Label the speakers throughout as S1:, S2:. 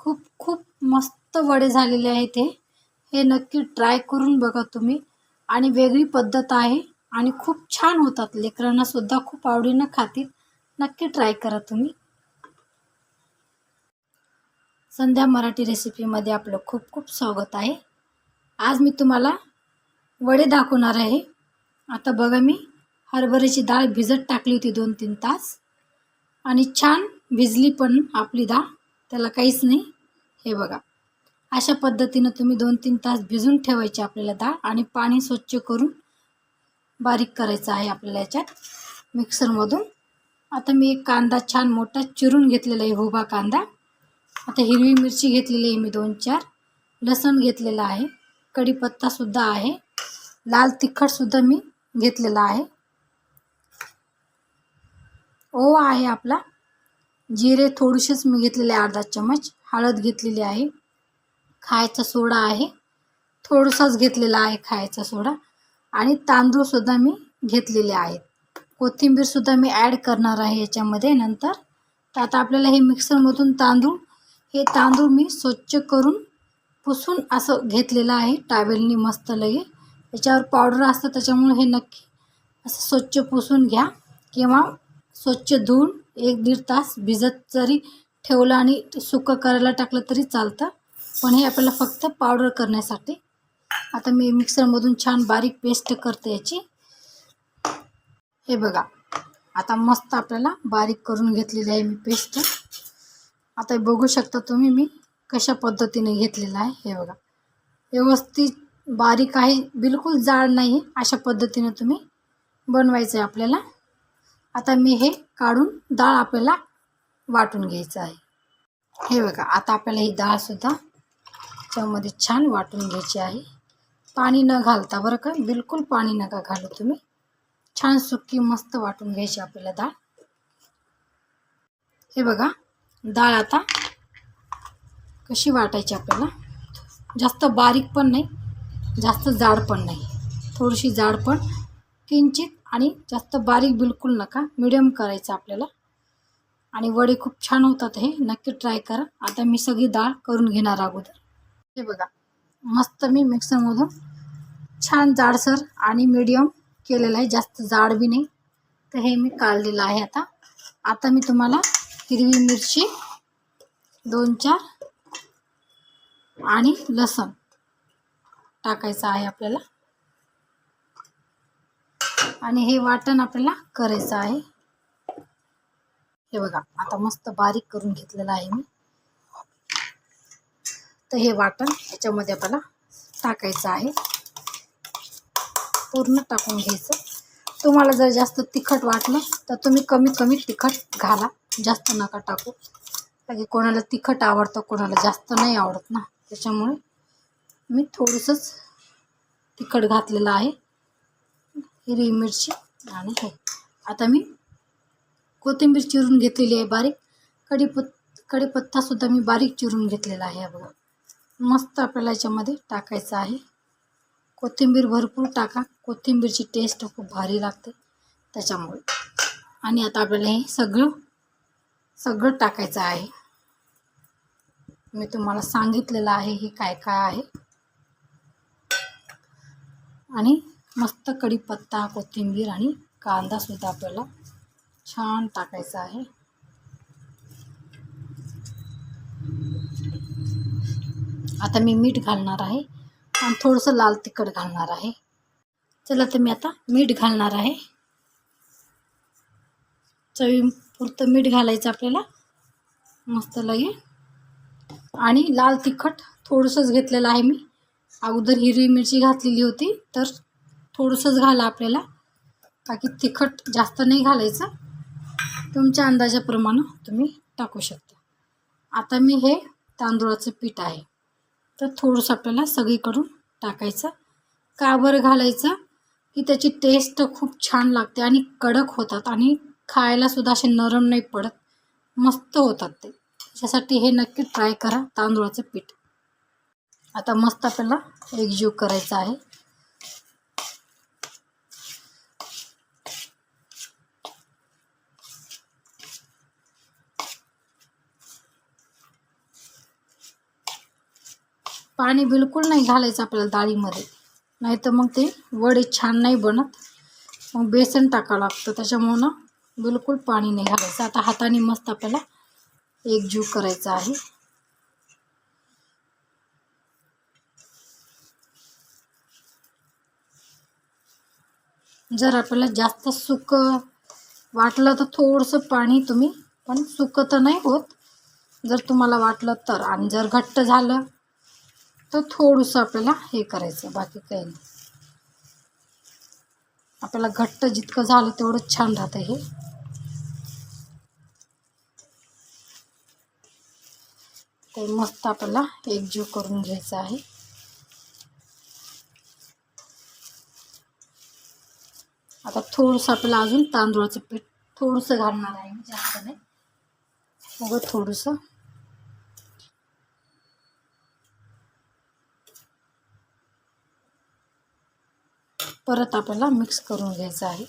S1: खूप खूप मस्त वडे झालेले आहेत हे हे नक्की ट्राय करून बघा तुम्ही. आणि वेगळी पद्धत आहे आणि खूप छान होतात. लेकरांनासुद्धा खूप आवडीनं खातील. नक्की ट्राय करा तुम्ही. संध्या मराठी रेसिपीमध्ये आपलं खूप खूप स्वागत आहे. आज मी तुम्हाला वडे दाखवणार आहे. आता बघा मी हरभऱ्याची डाळ भिजत टाकली होती दोन तीन तास. आणि छान भिजली पण आपली डाळ. त्याला काहीच नाही. हे बघा. अशा पद्धतीनं तुम्ही दोन तीन तास भिजून ठेवायची आपल्याला डाळ आणि पाणी स्वच्छ करून बारीक करायचं आहे आपल्याला याच्यात मिक्सरमधून. आता मी एक कांदा छान मोठा चिरून घेतलेला आहे हुबा कांदा. आता हिरवी मिरची घेतलेली आहे मी दोन चार. लसण घेतलेला आहे. कढीपत्तासुद्धा आहे. लाल तिखटसुद्धा मी घेतलेला आहे. ओवा आहे आपला. जिरे थोडीशीच मी घेतलेले आहे अर्धा चमच. हळद घेतलेली आहे खायचा सोडा आहे. थोडासाच घेतलेला आहे खायचा सोडा. आणि तांदूळसुद्धा मी घेतलेले आहेत. कोथिंबीरसुद्धा मी ॲड करणार आहे याच्यामध्ये नंतर. तर आता आपल्याला हे मिक्सरमधून तांदूळ हे तांदूळ मी स्वच्छ करून पुसून असं घेतलेलं आहे. टावेलनी मस्त लगे. याच्यावर पावडर असतं त्याच्यामुळे हे नक्की असं स्वच्छ पुसून घ्या. किंवा स्वच्छ धुवून एक दीड तास भिजत जरी ठेवलं आणि सुकं करायला टाकलं तरी चालतं. पण हे आपल्याला फक्त पावडर करण्यासाठी. आता मी मिक्सरमधून छान बारीक पेस्ट करते याची. हे बघा. आता मस्त आपल्याला बारीक करून घेतलेली आहे मी पेस्ट आता हे बघू शकता तुम्ही मी कशा पद्धतीने घेतलेलं आहे. हे बघा. व्यवस्थित बारीक आहे. बिलकुल जाड नाही. अशा पद्धतीने तुम्ही बनवायचं आहे आपल्याला. आता मी हे काढून डाळ आपल्याला वाटून घ्यायचं आहे. हे बघा आता आपल्याला ही डाळसुद्धा त्यामध्ये छान वाटून घ्यायची आहे. पाणी न घालता बरं का? बिलकुल पाणी नका घालू तुम्ही. छान सुकी मस्त वाटून घ्यायची आपल्याला डाळ. हे बघा डाळ आता कशी वाटायची आपल्याला? जास्त बारीक पण नाही जास्त जाड पण नाही. थोडीशी जाड पण किंचित आणि जास्त बारीक बिलकुल नका. मिडियम करायचं आपल्याला. आणि वडे खूप छान होतात हे. नक्की ट्राय करा. आता मी सगळी डाळ करून घेणार अगोदर. हे बघा. मस्त मी मिक्सरमधून छान जाडसर आणि मीडियम केलेलं आहे. जास्त जाड बी नाही. तर हे मी काढलेलं आहे आता. आता मी तुम्हाला हिरवी मिरची दोन चार आणि लसण टाकायचं आहे आपल्याला. आणि हे वाटण आपल्याला करायचं आहे. हे बघा आता मस्त बारीक करून घेतलेलं आहे मी. तर हे वाटण ह्याच्यामध्ये आपल्याला टाकायचं आहे. पूर्ण टाकून घ्यायचं. तुम्हाला जर जास्त तिखट वाटलं तर तुम्ही कमी कमी तिखट घाला. जास्त नका टाकू. कारण कोणाला तिखट आवडतं कोणाला जास्त नाही आवडत ना. त्याच्यामुळे मी थोडंसंच तिखट घातलेलं आहे. हिरवी मिरची आणि हे. आता मी कोथिंबीर चिरून घेतलेली आहे बारीक. कडीपत् कढीपत्तासुद्धा मी बारीक चिरून घेतलेला आहे बघा. मस्त आपल्याला याच्यामध्ये टाकायचं आहे. कोथिंबीर भरपूर टाका. कोथिंबीरची टेस्ट खूप भारी लागते त्याच्यामुळे. आणि आता आपल्याला हे सगळं सगळं टाकायचं आहे. मी तुम्हाला सांगितलेलं आहे हे काय काय आहे. आणि मस्त कढीपत्ता कोथिंबीर आणि कांदासुद्धा आपल्याला छान टाकायचा आहे. आता मी मीठ घालणार आहे आणि थोडंसं लाल तिखट घालणार आहे. चला तर मी आता मीठ घालणार आहे. चवीपुरतं मीठ घालायचं आपल्याला. मस्त लगे आणि लाल तिखट थोडंसंच घेतलेलं आहे मी. अगोदर हिरवी मिरची घातलेली होती तर थोडंसंच घाला आपल्याला. बाकी तिखट जास्त नाही घालायचं. तुमच्या अंदाजाप्रमाणे तुम्ही टाकू शकता. आता मी हे तांदूळाचं पीठ आहे. तर थोडंसं आपल्याला सगळीकडून टाकायचं. का बरं घालायचं? की त्याची टेस्ट खूप छान लागते आणि कडक होतात आणि खायलासुद्धा असे नरम नाही पडत. मस्त होतात ते. त्याच्यासाठी हे नक्की ट्राय करा तांदूळाचं पीठ. आता मस्त आपल्याला एकजीव करायचं आहे. पाणी बिलकुल नाही घालायचं आपल्याला डाळीमध्ये. नाही तर मग ते वडे छान नाही बनत. मग बेसन टाकावं लागतं. त्याच्यामुळं ना बिलकुल पाणी नाही घालायचं. आता हाताने मस्त आपल्याला एकजीव करायचा आहे. जर आपल्याला जास्त सुकं वाटलं तर थोडंसं पाणी तुम्ही पण सुकं तर नाही होत. जर तुम्हाला वाटलं तर. आणि जर घट्ट झालं तर थोडंसं आपल्याला हे करायचं बाकी काही नाही. आपल्याला घट्ट जितकं झालं तेवढं छान राहतं हे. ते मस्त आपल्याला एकजीव करून घ्यायचं आहे. आता थोडंसं आपल्याला अजून तांदूळाचं पीठ थोडंसं घालणार आहे जास्त नाही. उगं थोडंसं. परत आपल्याला मिक्स करून घ्यायचं आहे.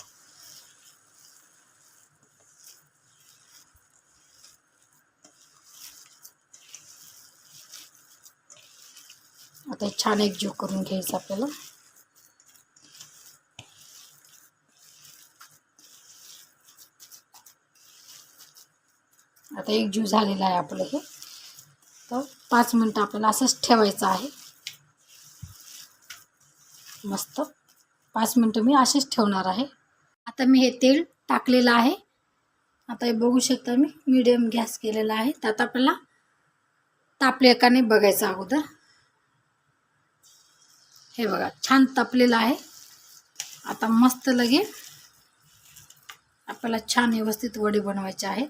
S1: आता छान एक जीव करून घ्यायचं आपल्याला. आता एक जीव झालेला आहे आपलं हे. तर पाच मिनटं आपल्याला असंच ठेवायचं आहे. मस्त. पाच मिनटं मी असेच ठेवणार आहे. आता मी हे तेल टाकलेलं आहे. आता हे बघू शकता मी मीडियम गॅस केलेला आहे. त्यात आपल्याला तापले का नाही बघायचं अगोदर. हे बघा छान तापलेलं आहे. आता मस्त लगे आपल्याला छान व्यवस्थित वडे बनवायचे आहेत.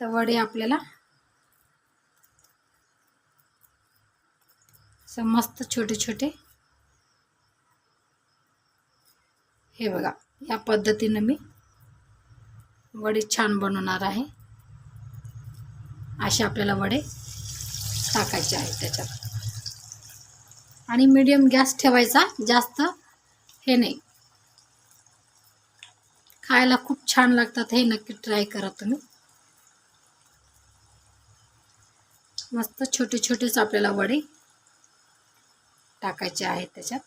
S1: तर वडे आपल्याला मस्त छोटे छोटे हे बघा या पद्धतीनं मी वडे छान बनवणार आहे. असे आपल्याला वडे टाकायचे आहेत त्याच्यात. आणि मीडियम गॅस ठेवायचा जास्त हे नाही. खायला खूप छान लागतात हे नक्की ट्राय करा तुम्ही. मस्त छोटे छोटेच आपल्याला वडे टाकायचे आहेत त्याच्यात.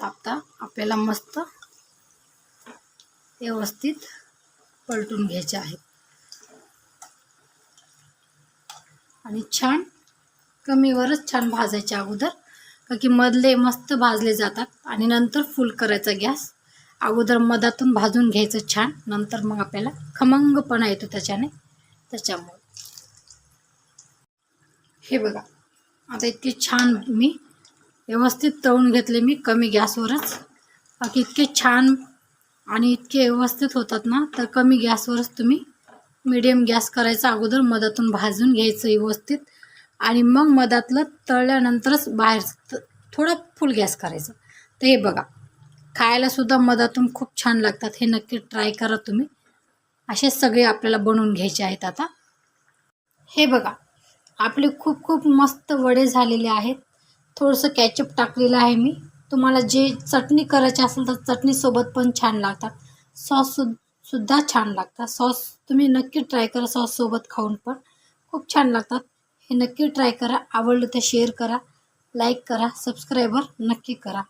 S1: आता आपल्याला मस्त व्यवस्थित पलटून घ्यायचे आहेत आणि छान कमीवरच छान भाजायचे अगोदर का की मधले मस्त भाजले जातात. आणि नंतर फुल करायचा गॅस. अगोदर मधातून भाजून घ्यायचं छान. नंतर मग आपल्याला खमंगपणा येतो त्याच्याने. त्याच्यामुळे. हे बघा. आता इतके छान मी व्यवस्थित तळून घेतले मी कमी गॅसवरच. बाकी इतके छान आणि इतके व्यवस्थित होतात ना तर कमी गॅसवरच तुम्ही मिडियम गॅस करायचा अगोदर मधातून भाजून घ्यायचं व्यवस्थित. आणि मग मधातलं तळल्यानंतरच बाहेर त- थोडा फुल गॅस करायचं. तर हे बघा खायलासुद्धा मधातून खूप छान लागतात. हे नक्की ट्राय करा तुम्ही. असे सगळे आपल्याला बनवून घ्यायचे आहेत आता. हे बघा आपले खूप खूप मस्त वडे झालेले आहेत. थोडंसं कॅचअप टाकलेलं आहे मी. तुम्हाला जे चटणी करायची असेल तर चटणीसोबत पण छान लागतात. सॉस सु सुद्धा छान लागतात. सॉस तुम्ही नक्की ट्राय करा सॉससोबत खाऊन पण. खूप छान लागतात. हे नक्की ट्राय करा. आवडलं तर शेअर करा. लाईक करा. सबस्क्रायबर नक्की करा.